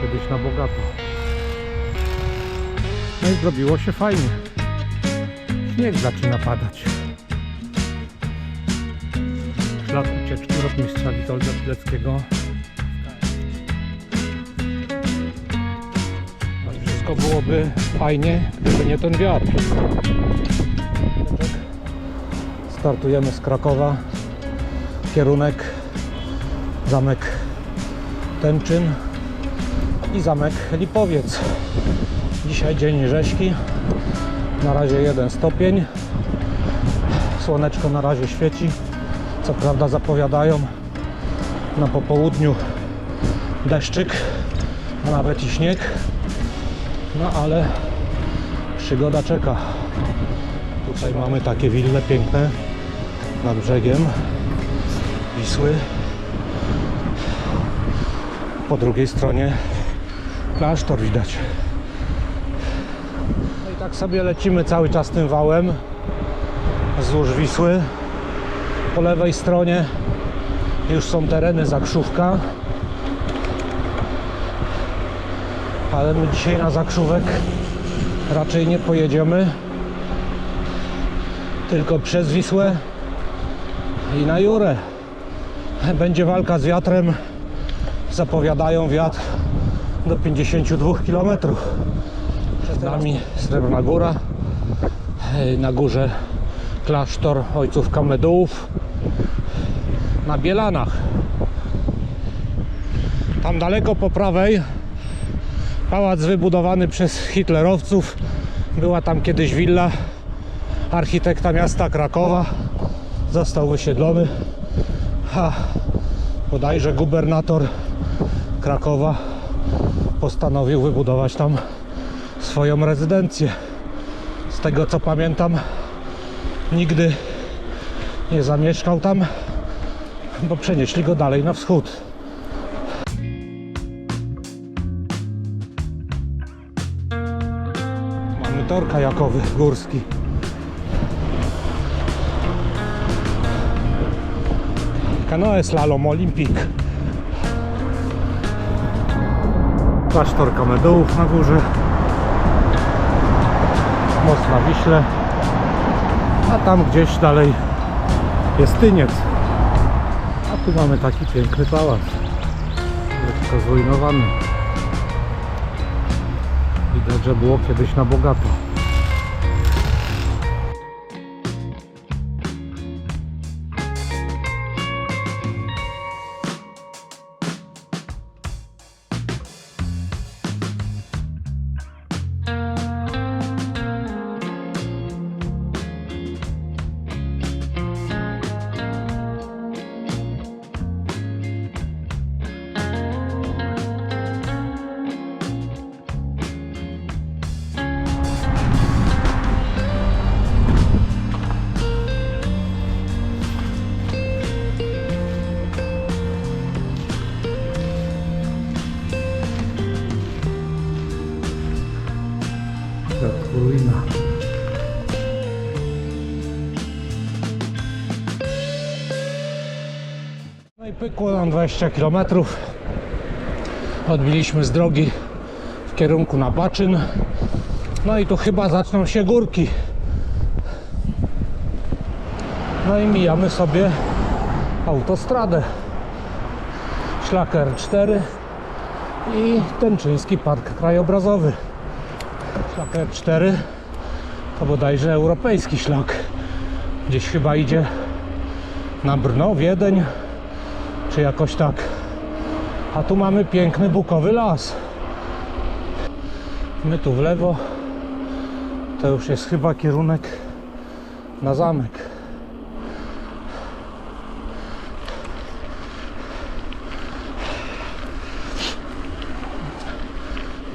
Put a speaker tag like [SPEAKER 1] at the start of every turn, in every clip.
[SPEAKER 1] kiedyś na bogato. No i zrobiło się fajnie. Śnieg zaczyna padać. Szlak ucieczki rotmistrza Witolda Pileckiego. Wszystko byłoby fajnie, gdyby nie ten wiatr. Startujemy z Krakowa. Kierunek zamek Tęczyn i zamek Lipowiec. Dzisiaj dzień rzeźki. Na razie jeden stopień. Słoneczko na razie świeci. Co prawda zapowiadają na popołudniu deszczyk, a nawet i śnieg. No ale przygoda czeka. Tutaj mamy takie wille piękne nad brzegiem Wisły. Po drugiej stronie klasztor widać. No i tak sobie lecimy cały czas tym wałem wzdłuż Wisły. Po lewej stronie już są tereny Zakrzówka. Ale my dzisiaj na Zakrzówek raczej nie pojedziemy. Tylko przez Wisłę i na Jurę. Będzie walka z wiatrem. Zapowiadają wiatr do 52 km. Przed nami Srebrna Góra. Na górze klasztor ojców Kamedułów. Na Bielanach. Tam daleko po prawej pałac wybudowany przez hitlerowców. Była tam kiedyś willa architekta miasta Krakowa. Został wysiedlony. A bodajże gubernator Krakowa postanowił wybudować tam swoją rezydencję. Z tego co pamiętam, nigdy nie zamieszkał tam, bo przenieśli go dalej na wschód. Mamy tor kajakowy górski. Kanoe Slalom Olimpik. Klasztor Kamedołów na górze. Most na Wiśle. A tam gdzieś dalej jest Tyniec. A tu mamy taki piękny pałac. Lekko zrujnowany. Widać, że było kiedyś na bogato. I pykło nam 20 km. Odbiliśmy z drogi w kierunku na Baczyn. No i tu chyba zaczną się górki. No i mijamy sobie autostradę. Szlak R4 i Tęczyński Park Krajobrazowy. Szlak R4 to bodajże europejski szlak. Gdzieś chyba idzie na Brno, Wiedeń, czy jakoś tak. A tu mamy piękny bukowy las. My tu w lewo. To już jest chyba kierunek na zamek.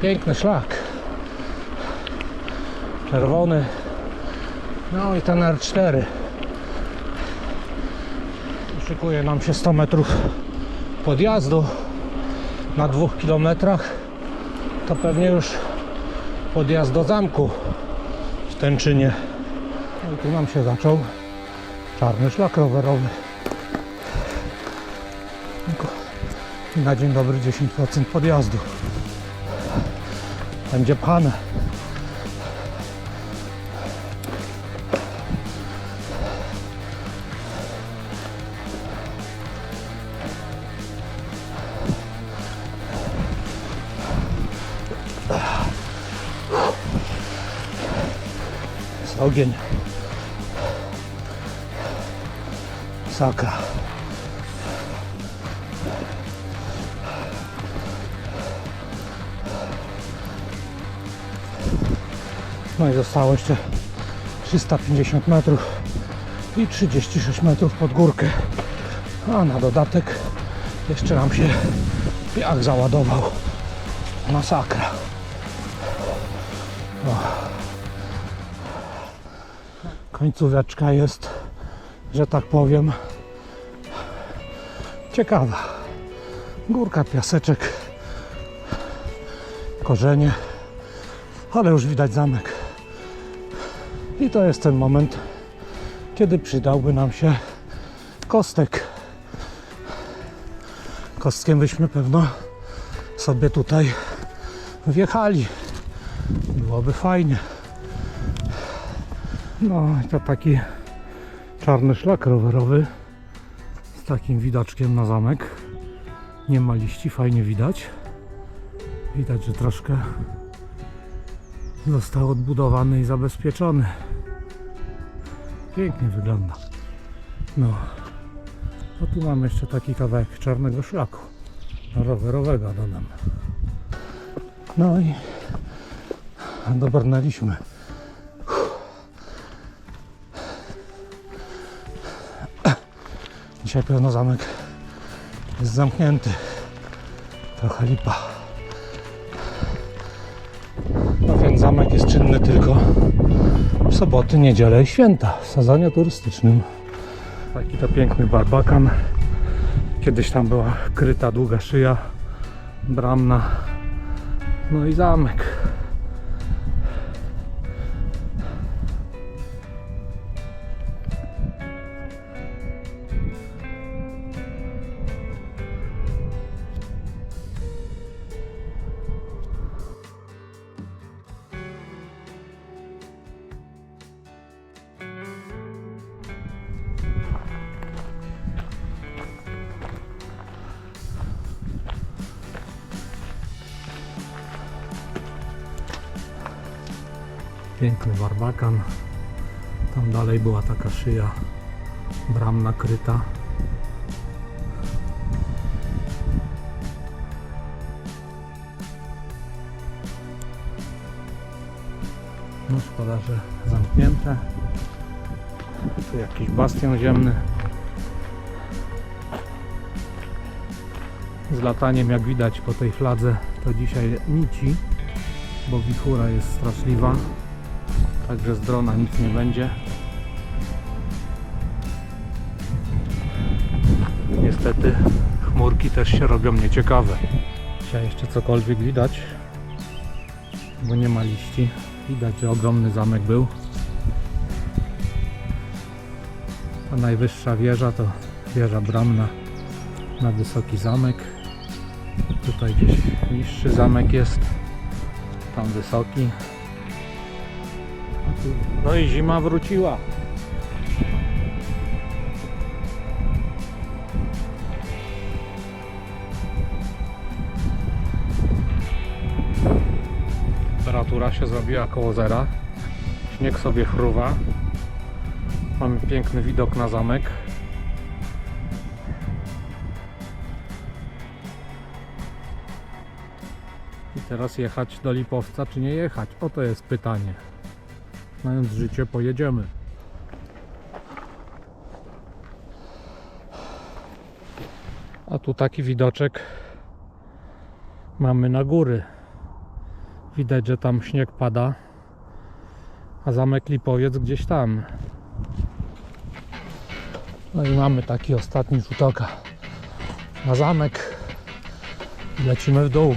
[SPEAKER 1] Piękny szlak czerwony. No i ten R4. Szykuje nam się 100 metrów podjazdu na dwóch kilometrach. To pewnie już podjazd do zamku w Tęczynie. No i tu nam się zaczął czarny szlak rowerowy. Na dzień dobry 10% podjazdu. Będzie pchane. Ogień. Sakra. No i zostało jeszcze 350 metrów i 36 metrów pod górkę. A na dodatek jeszcze nam się piach załadował. Masakra. Końcóweczka jest, że tak powiem, ciekawa. Górka, piaseczek, korzenie, ale już widać zamek. I to jest ten moment, kiedy przydałby nam się kostek. Kostkiem byśmy pewno sobie tutaj wjechali. Byłoby fajnie. No i to taki czarny szlak rowerowy z takim widoczkiem na zamek. Nie ma liści, fajnie widać. Widać, że troszkę został odbudowany i zabezpieczony. Pięknie wygląda. No. A tu mamy jeszcze taki kawałek czarnego szlaku. Rowerowego dodam. No i dobrnęliśmy. Dzisiaj pewno zamek jest zamknięty. Trochę lipa. No więc zamek jest czynny tylko w soboty, niedzielę i święta w sezonie turystycznym. Taki to piękny barbakan. Kiedyś tam była kryta długa szyja, bramna. No i zamek. Piękny barbakan. Tam dalej była taka szyja bram nakryta. No szkoda, że zamknięte. Tu jakiś bastion ziemny. Z lataniem jak widać po tej fladze to dzisiaj nici, bo wichura jest straszliwa. Także z drona nic nie będzie. Niestety chmurki też się robią nieciekawe. Dzisiaj jeszcze cokolwiek widać, bo nie ma liści. Widać, że ogromny zamek był. Ta najwyższa wieża to wieża bramna na wysoki zamek. Tutaj gdzieś niższy zamek jest, tam wysoki. No i zima wróciła. Temperatura się zrobiła koło zera. Śnieg sobie chruwa. Mamy piękny widok na zamek. I teraz jechać do Lipowca, czy nie jechać? Oto jest pytanie. Znając życie, pojedziemy. A tu taki widoczek mamy na góry. Widać, że tam śnieg pada, a zamek Lipowiec gdzieś tam. No i mamy taki ostatni rzut oka na zamek. Lecimy w dół.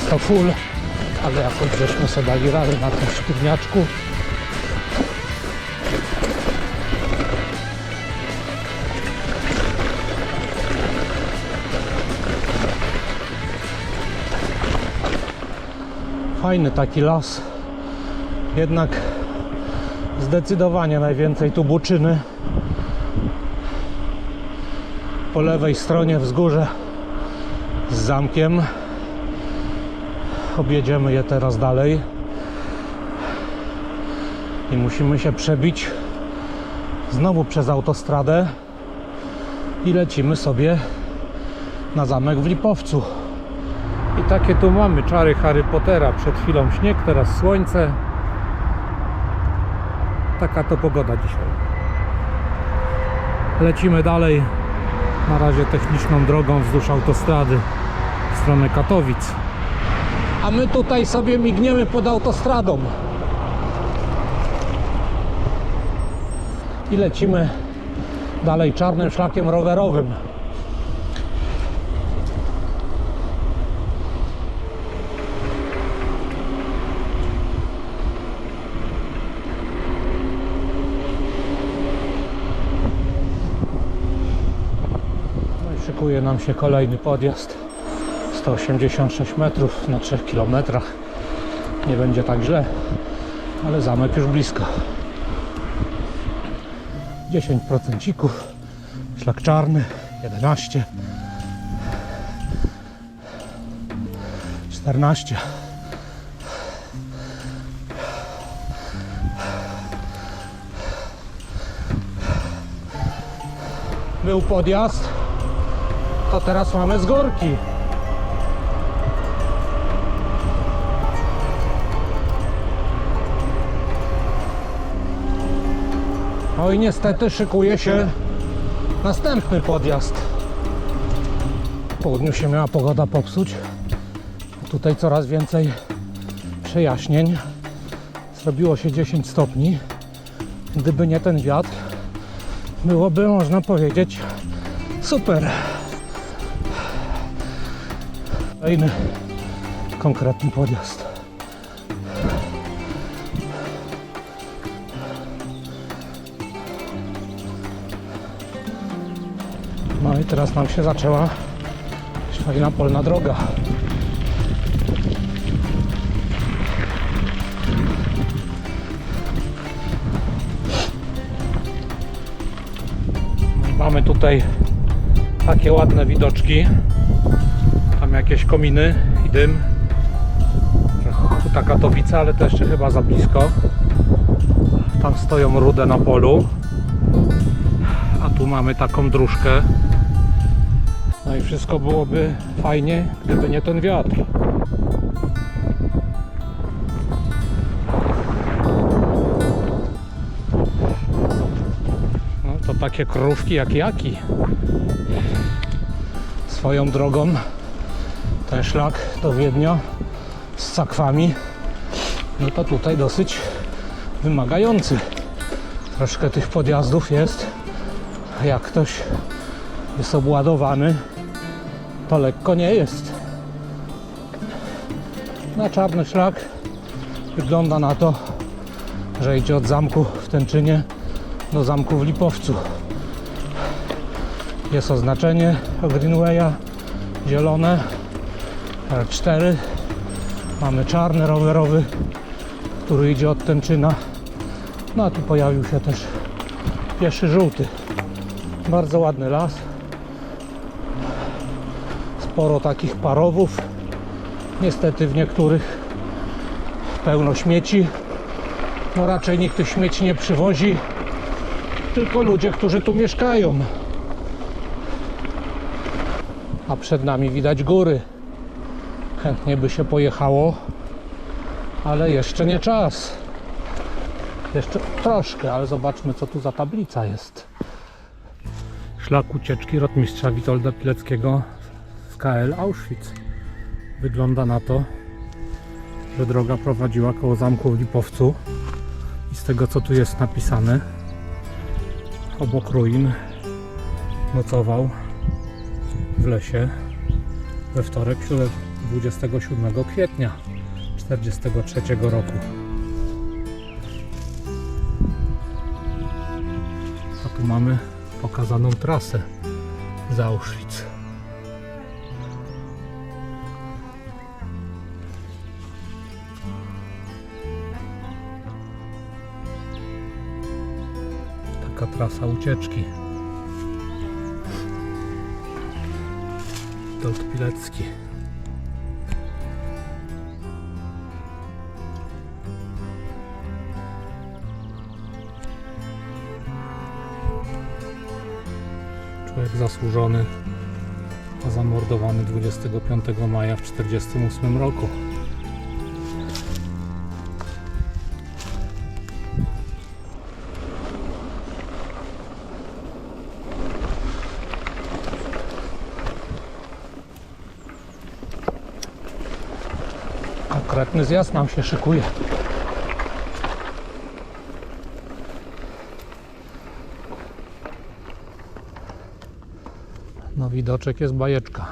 [SPEAKER 1] To full, ale jakoś żeśmy sobie dali radę na tym sztywniaczku. Fajny taki las. Jednak zdecydowanie najwięcej tu buczyny. Po lewej stronie wzgórze z zamkiem. Objedziemy je teraz dalej. I musimy się przebić znowu przez autostradę i lecimy sobie na zamek w Lipowcu. I takie tu mamy czary Harry Pottera. Przed chwilą śnieg, teraz słońce. Taka to pogoda dzisiaj. Lecimy dalej. Na razie techniczną drogą wzdłuż autostrady w stronę Katowic. A my tutaj sobie migniemy pod autostradą. I lecimy dalej czarnym szlakiem rowerowym. No szykuje nam się kolejny podjazd. 186 metrów na 3 kilometrach. Nie będzie tak źle, ale zamek już blisko. 10% szlak czarny 11 14 Był podjazd, to teraz mamy z górki. No i niestety szykuje się następny podjazd. W południu się miała pogoda popsuć. Tutaj coraz więcej przejaśnień. Zrobiło się 10 stopni. Gdyby nie ten wiatr, byłoby można powiedzieć super. Kolejny konkretny podjazd. Teraz nam się zaczęła fajna polna droga. Mamy tutaj takie ładne widoczki. Tam jakieś kominy i dym. Huta Katowice, ale to jeszcze chyba za blisko. Tam stoją rude na polu. A tu mamy taką dróżkę. No i wszystko byłoby fajnie, gdyby nie ten wiatr. No to takie krówki jak jaki. Swoją drogą ten szlak do Wiednia z sakwami no to tutaj dosyć wymagający. Troszkę tych podjazdów jest. Jak ktoś jest obładowany, to lekko nie jest. Na czarny szlak wygląda na to, że idzie od zamku w Tęczynie do zamku w Lipowcu. Jest oznaczenie Greenwaya zielone R4. Mamy czarny rowerowy, który idzie od Tęczyna. No a tu pojawił się też pieszy żółty. Bardzo ładny las. Sporo takich parowów. Niestety w niektórych pełno śmieci. No raczej nikt tych śmieci nie przywozi, tylko ludzie, którzy tu mieszkają. A przed nami widać góry. Chętnie by się pojechało, ale jeszcze nie czas. Jeszcze troszkę, ale zobaczmy co tu za tablica jest. Szlak ucieczki rotmistrza Witolda Pileckiego KL Auschwitz. Wygląda na to, że droga prowadziła koło zamku w Lipowcu i z tego co tu jest napisane obok ruin nocował w lesie we wtorek 7 27 kwietnia 1943 roku. A tu mamy pokazaną trasę z Auschwitz. Trasa ucieczki. Tolt Pilecki. Człowiek zasłużony, a zamordowany 25 maja w 1948 roku. Konkretny zjazd nam się szykuje. No widoczek jest bajeczka.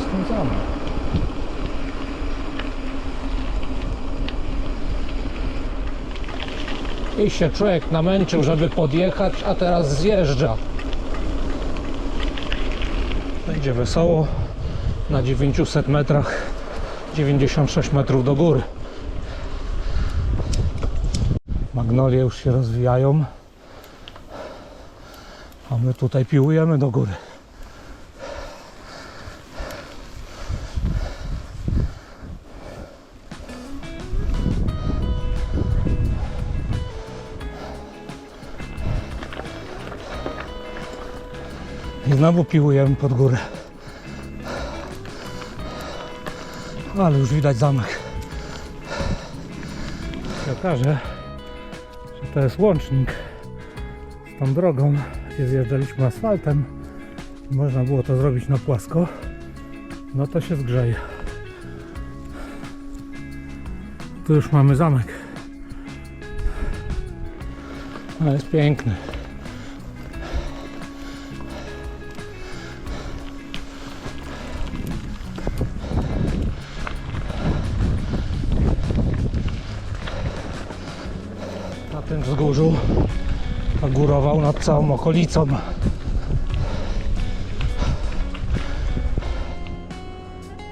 [SPEAKER 1] Spędzamy. I się człowiek namęczył, żeby podjechać, a teraz zjeżdża. Będzie wesoło. Na 900 metrach 96 metrów do góry. Magnolie już się rozwijają. A my tutaj piłujemy do góry. Znowu piłujemy pod górę. Ale już widać zamek. się okaże, że to jest łącznik z tą drogą, gdzie zjeżdżaliśmy asfaltem można było to zrobić na płasko, no to się zgrzeje. Tu już mamy zamek. Ale jest piękny. Wzgórzu górował nad całą okolicą.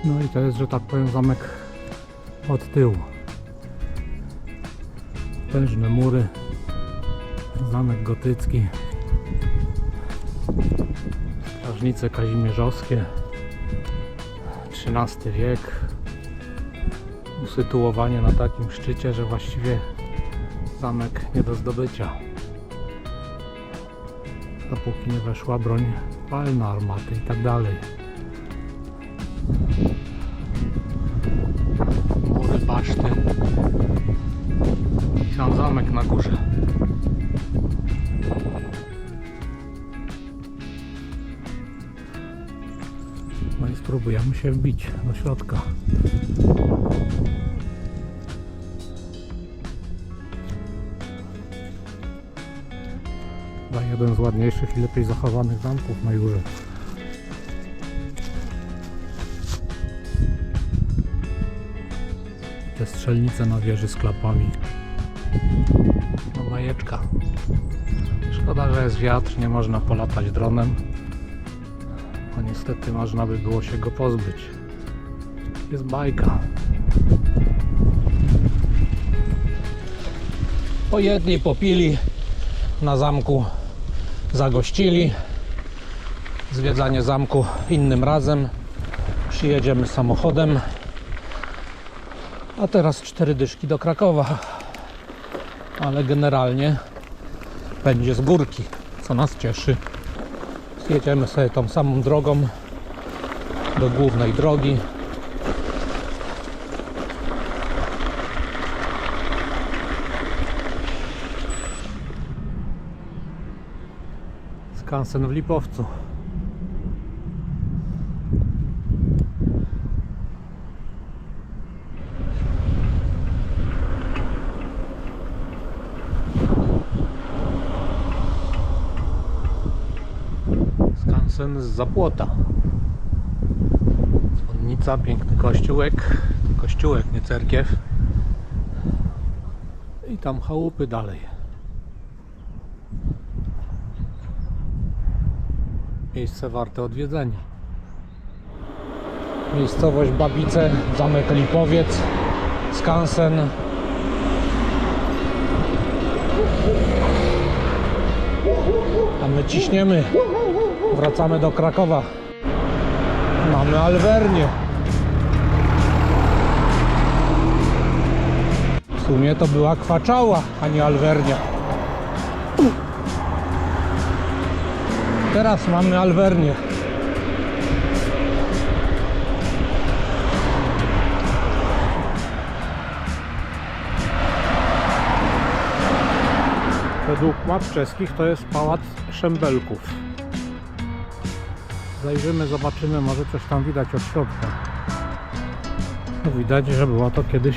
[SPEAKER 1] No i to jest, że tak powiem, zamek od tyłu. Tężne mury, zamek gotycki, strażnice kazimierzowskie, XIII wiek, usytuowanie na takim szczycie, że właściwie zamek nie do zdobycia. Dopóki nie weszła broń palna, armaty i tak dalej. Mury, baszty. I sam zamek na górze. No i spróbujemy się wbić do środka. Jeden z ładniejszych i lepiej zachowanych zamków na Jurze. Te strzelnice na wieży z klapami. No bajeczka. Szkoda, że jest wiatr, nie można polatać dronem. No niestety można by było się go pozbyć. Jest bajka. Pojedli, popili na zamku zagościli. Zwiedzanie zamku innym razem. Przyjedziemy samochodem. A teraz cztery dyszki do Krakowa. Ale generalnie będzie z górki, co nas cieszy. Jedziemy sobie tą samą drogą do głównej drogi. Kansen w Lipowcu. Skansen z Zapłota. Dzwonnica, piękny kościółek. Kościółek, nie cerkiew. I tam chałupy dalej. Miejsce warte odwiedzenia. Miejscowość Babice, zamek Lipowiec, skansen. A my ciśniemy. Wracamy do Krakowa. Mamy Alwernię. W sumie to była kwaczała, a nie Alwernia. Teraz mamy Alwernię. Według map czeskich to jest pałac Szembelków. Zajrzymy, zobaczymy, może coś tam widać od środka. No widać, że była to kiedyś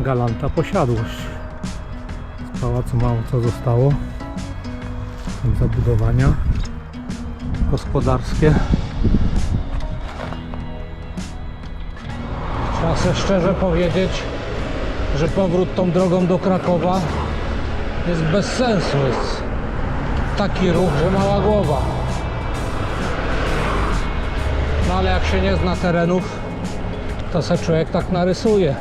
[SPEAKER 1] galanta posiadłość. Z pałacu mało co zostało. Zabudowania gospodarskie. Trzeba sobie szczerze powiedzieć, że powrót tą drogą do Krakowa jest bez sensu. Jest taki ruch, że mała głowa. No ale jak się nie zna terenów, to se człowiek tak narysuje.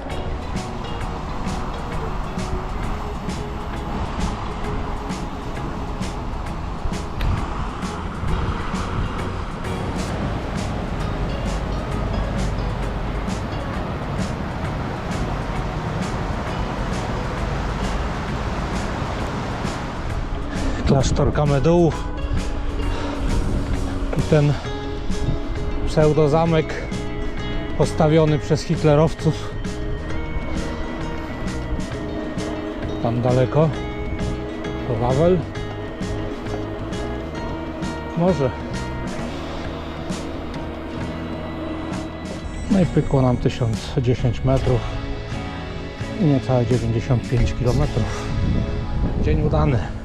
[SPEAKER 1] Klasztor Kamedułów i ten pseudozamek postawiony przez hitlerowców. Tam daleko. To Wawel może. No i pykło nam 1010 metrów i niecałe 95 km dzień udany